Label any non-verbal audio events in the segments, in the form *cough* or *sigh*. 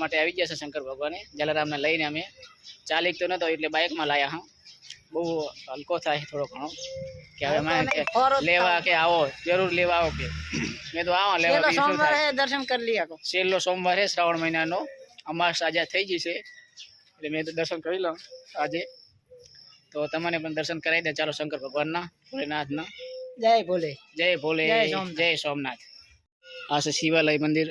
દર્શન કરવા માટે આવી ગયા છે શંકર ભગવાને. જલારામને લઈને અમે ચાલીક તો નતો એટલે બાઇકમાં લાયા હા. બહુ હલકો થાય થોડો ઘણો. કે હવે મને કે લેવા કે આવો જરૂર લેવા આવો કે. મેં તો આવો લેવા બીજું શું થાય. દર્શન કરી લઈએ છેલ્લો સોમવાર છે શ્રાવણ મહિનાનો અમાસ આજે થઈ જશે એટલે મેં તો દર્શન કરી લઉં આજે. તો તમને પણ દર્શન કરાવી દે. ચાલો શંકર ભગવાનના ભોલેનાથના. જય ભોલે. જય ભોલે જય સોમનાથ. જય સોમનાથ. આ છે શિવાલય મંદિર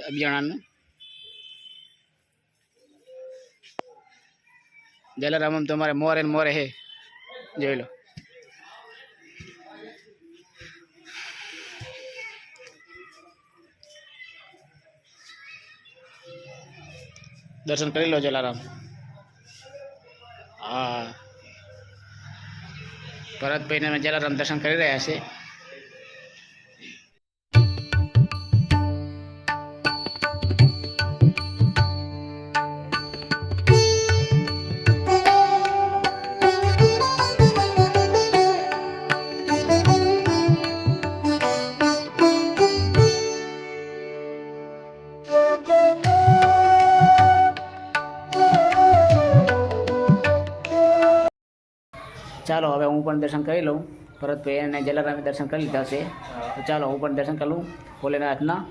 જલારામમ તમારે મોરે ને મોરે હે. જોઈ લો. દર્શન કરી લો જલારામ. હા. ભરતભાઈને અમે જલારામ દર્શન કરી રહ્યા છે ચાલો હવે હું પણ દર્શન કરી લઉં. ભરતભાઈ અને જલારામે દર્શન કરી લીધા છે. તો ચાલો હું પણ દર્શન કરી લઉં. ભોલેનાથના.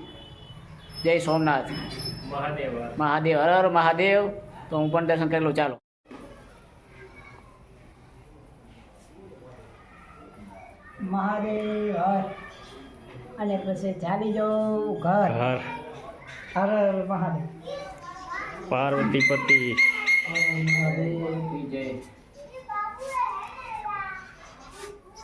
જય સોમનાથ. મહાદેવ. મહાદેવ હર હર મહાદેવ. તો હું પણ દર્શન કરી લઉં. ચાલો. મહાદેવ હર. અને પછી ચાલી જવું ઘર. હર હર હર મહાદેવ. પાર્વતી પતિ જય.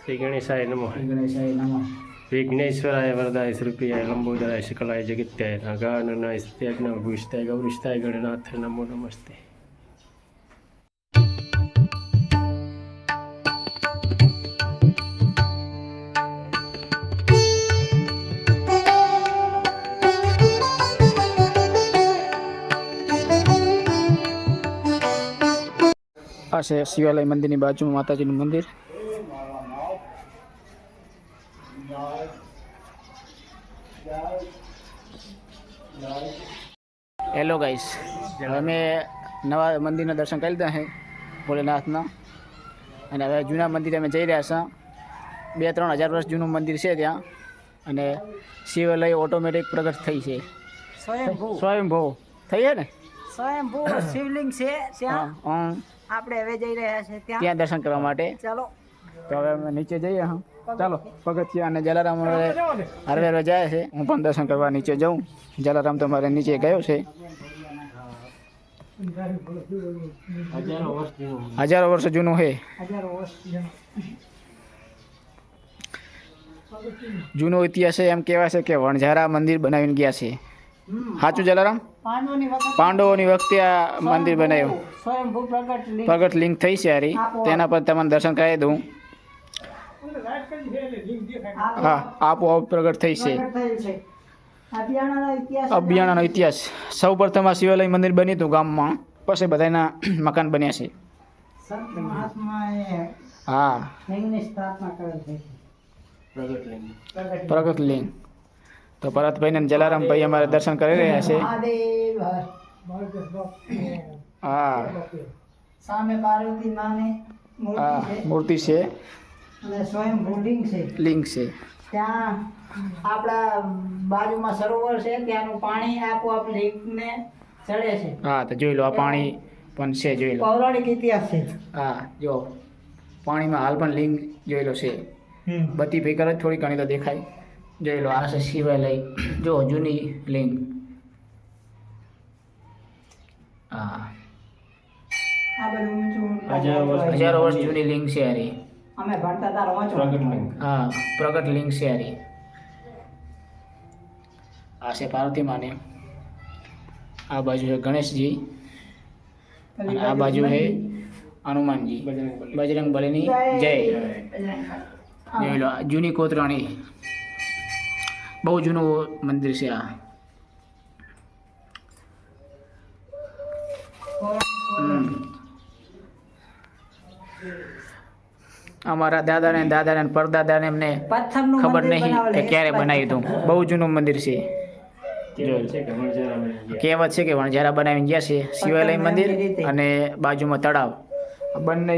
શ્રી ગણેશાય નમઃ ગણેશાય નમઃ વિઘ્નેશ્વરાય વરદાય શ્રુપિયાય લંબોદરાય શકલાય જગત્યાય નાગાનનાય સત્યાજ્ઞ ભૂષતાય ગૌરિષ્ઠાય ગણનાથ નમો નમસ્તે આ છે શિવાલય મંદિરની બાજુમાં માતાજીનું મંદિર હેલો ગાઈસ અમે નવા મંદિરના દર્શન કરી લીધા છે ભોલેનાથના. અને હવે જૂના મંદિરે અમે જઈ રહ્યા છીએ. બે ત્રણ હજાર વર્ષ જૂનું મંદિર છે ત્યાં. અને શિવાલય ઓટોમેટિક પ્રગટ થઈ છે. સ્વયંભૂ. થઈ છે ને? સ્વયંભૂ શિવલિંગ છે ત્યાં. આપણે હવે જઈ રહ્યા છે ત્યાં. ત્યાં દર્શન કરવા માટે. ચાલો. તો હવે અમે નીચે જઈએ હા. ચાલો પગથિયા અને જલારામ હવે હરવે હરવે જાય છે. હું પણ દર્શન કરવા નીચે જાઉં. જલારામ તો મારે નીચે ગયો છે. હજારો વર્ષ જૂનું હજારો વર્ષ જૂનું છે. જૂનો ઇતિહાસ છે એમ કહેવાય છે કે વણઝારા મંદિર બનાવીને ગયા છે. સાચું જલારામ? પાંડવોની વખતે આ મંદિર બનાવ્યું. પ્રગટ લિંક થઈ છે હારી. તેના પર તમને દર્શન કરાવી દઉં. હા. આપોઆપ પ્રગટ થઈ છે. અભિયાણાનો ઇતિહાસ સૌ પ્રથમ આ શિવાલય મંદિર બન્યું હતું ગામમાં. પછી બધાના *clears throat* મકાન બન્યા છે. હા. પ્રગટ લિંગ તો ભરતભાઈ ને જલારામભાઈ અમારે દર્શન કરી રહ્યા છે. હા. સામે પાર્વતી માને હા મૂર્તિ છે. અને સ્વયંભૂ લિંગ છે. લિંગ છે. ત્યાં આપણા બાજુમાં સરોવર છે ત્યાંનું પાણી આપોઆપ લિંગને ચડે છે. હા તો જોઈ લો આ પાણી પણ છે જોઈ લો. પૌરાણિક ઇતિહાસ છે. હા જો પાણીમાં હાલ પણ લિંગ જોઈ લો છે બત્તી ભેગર જ થોડી ઘણી તો દેખાય. જોઈ લો આ છે શિવાલય. જો જૂની લિંગ. હા. આ હજારો વર્ષ હજારો વર્ષ જૂની લિંગ છે હારી. અમે ભણતા હતા રોંચો પ્રગટ લિંગ હા પ્રગટ લિંગ છે હારી આ છે પાર્વતી માને આ બાજુ છે ગણેશજી અને આ બાજુ છે હનુમાનજી બજરંગબલી. બજરંગ બલીની જય જોઈ લો આ જૂની કોતરાણી બહુ જૂનું મંદિર છે આ હમ. અમારા દાદાને દાદાને ને પરદાદાને એમને ખબર નહીં કે ક્યારે બનાવ્યું હતું. બહુ જૂનું મંદિર છે. કહેવત છે કે વણઝારા બનાવીને ગયા છે શિવાલય મંદિર અને બાજુમાં તળાવ. બંને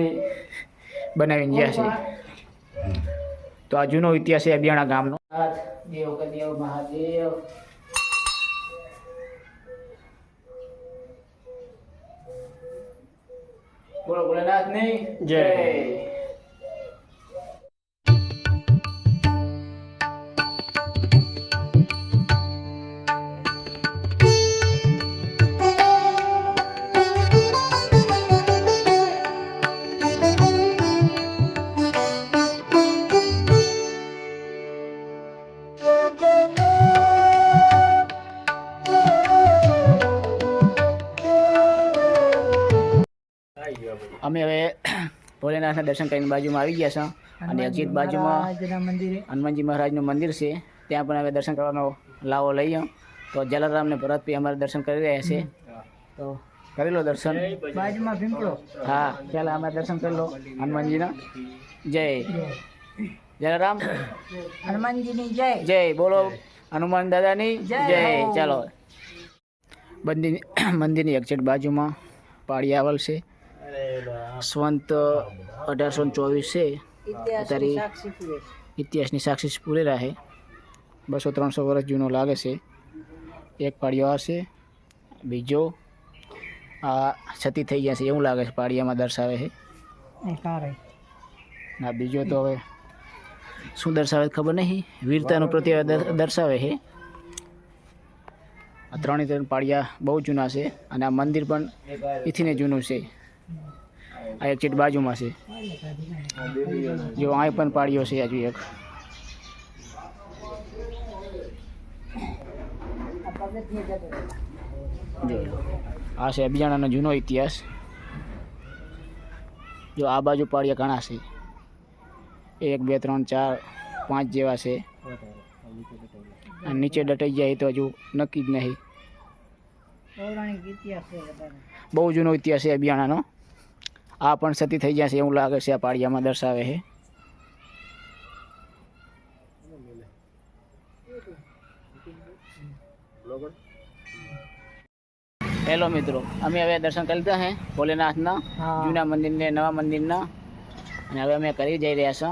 બનાવીને ગયા છે. તો આ જૂનો ઇતિહાસ છે અબિયાણા ગામનો. દેવ કદેવ મહાદેવ. બોલો ભોલેનાથ નહીં? જય. અમે હવે ભોલેનાથના દર્શન કરીને બાજુમાં આવી ગયા છે અને એક્ઝિટ બાજુમાં હનુમાનજી મહારાજનું મંદિર છે. ત્યાં પણ હવે દર્શન કરવાનો લાવો લઈએ. તો જલારામને ભરતભાઈ અમારે દર્શન કરી રહ્યા છે. તો કરી લો દર્શન. બાજુમાં ભીમડો હા ચાલો અમે દર્શન કરી લો હનુમાનજીના. જય. જલારામ. હનુમાનજીની જય. જય બોલો. હનુમાન દાદાની જય. ચાલો. મંદિર મંદિરની એક્ઝેક્ટ બાજુમાં પાળી આવેલ છે. સંવંત અઢારસો ચોવીસ છે. અત્યારે ઇતિહાસની સાક્ષી પૂરેલા છે બસો ત્રણસો વર્ષ જૂનો લાગે છે. એક પાળિયો આ છે બીજો આ છતી થઈ ગયા છે એવું લાગે છે પાળિયામાં દર્શાવે છે. ના બીજો તો હવે શું દર્શાવે છે ખબર નહીં. વીરતાનું પ્રત્યે દર્શાવે છે. આ ત્રણે ત્રણ પાળિયા બહુ જૂના છે અને આ મંદિર પણ એથીને જૂનું છે. આ એક ચીટ બાજુમાં છે. જો અહીં પણ પાળીઓ છે હજુ એક. જોઈ લો. આ છે અભિયાણાનો જૂનો ઇતિહાસ. જો આ બાજુ પાળિયા ઘણા છે. એક બે ત્રણ ચાર પાંચ જેવા છે. અને નીચે દટાઈ જાય એ તો હજુ નક્કી જ નહીં. પૌરાણિક ઇતિહાસ છે વધારે બહુ જૂનો ઇતિહાસ છે અભિયાણાનો આ પણ સતી થઈ જશે એવું લાગે છે આ પાળિયામાં દર્શાવે છે. હેલો મિત્રો અમે હવે દર્શન કરી લીધા છે ભોલેનાથના જૂના મંદિરને નવા મંદિરના. અને હવે અમે કરી જઈ રહ્યા છીએ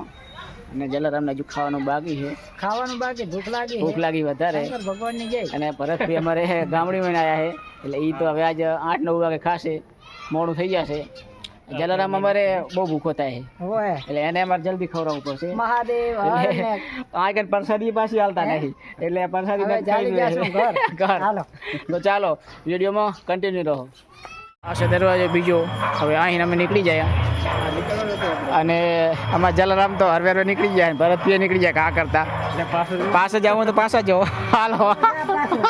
અને જલારામને હજુ ખાવાનું બાકી છે. ખાવાનું બાકી ભૂખ લાગી ભૂખ લાગી વધારે. ભગવાનની જય. અને ભરતભાઈ અમારે ગામડીમાં આવ્યા છે એટલે એ તો હવે આજે આઠ નવ વાગે ખાશે. મોડું થઈ જશે. જલારામ અમારે બહુ ભૂખો થાય છે એટલે એને અમારે જલ્દી ખવડાવવું પડશે. મહાદેવ *laughs* આગળ પ્રસાદી પાછી હાલતા નહીં. એટલે પ્રસાદી. *laughs* તો ચાલો વિડીયોમાં કન્ટિન્યુ રહો. આ છે દરવાજો બીજો. હવે અહીં અમે નીકળી જાય. અને આમાં જલારામ તો હરવે હરવે નીકળી જાય ભરત પીએ નીકળી જાય કા કરતા. પાસે જવું તો પાછા જવો હાલો.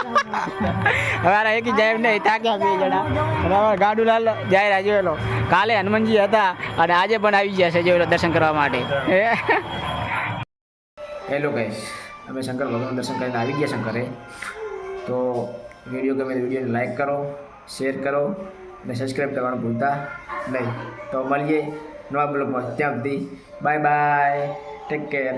*laughs* હવે એક એકી જાય નહીં. થાક્યા બે જણા. અને હવે ગાડું લાલ જાય જોયેલો કાલે હનુમાનજી હતા અને આજે પણ આવી ગયા છે જે દર્શન કરવા માટે. હેલો ગાઈસ *laughs* અમે શંકર ભગવાન દર્શન કરીને આવી ગયા શંકરે. તો વીડિયો ગમે વિડીયોને લાઈક કરો શેર કરો અને સબસ્ક્રાઈબ કરવાનું ભૂલતા નહીં. તો મળીએ નવા બ્લોગમાં ત્યાં સુધી. Bye bye take care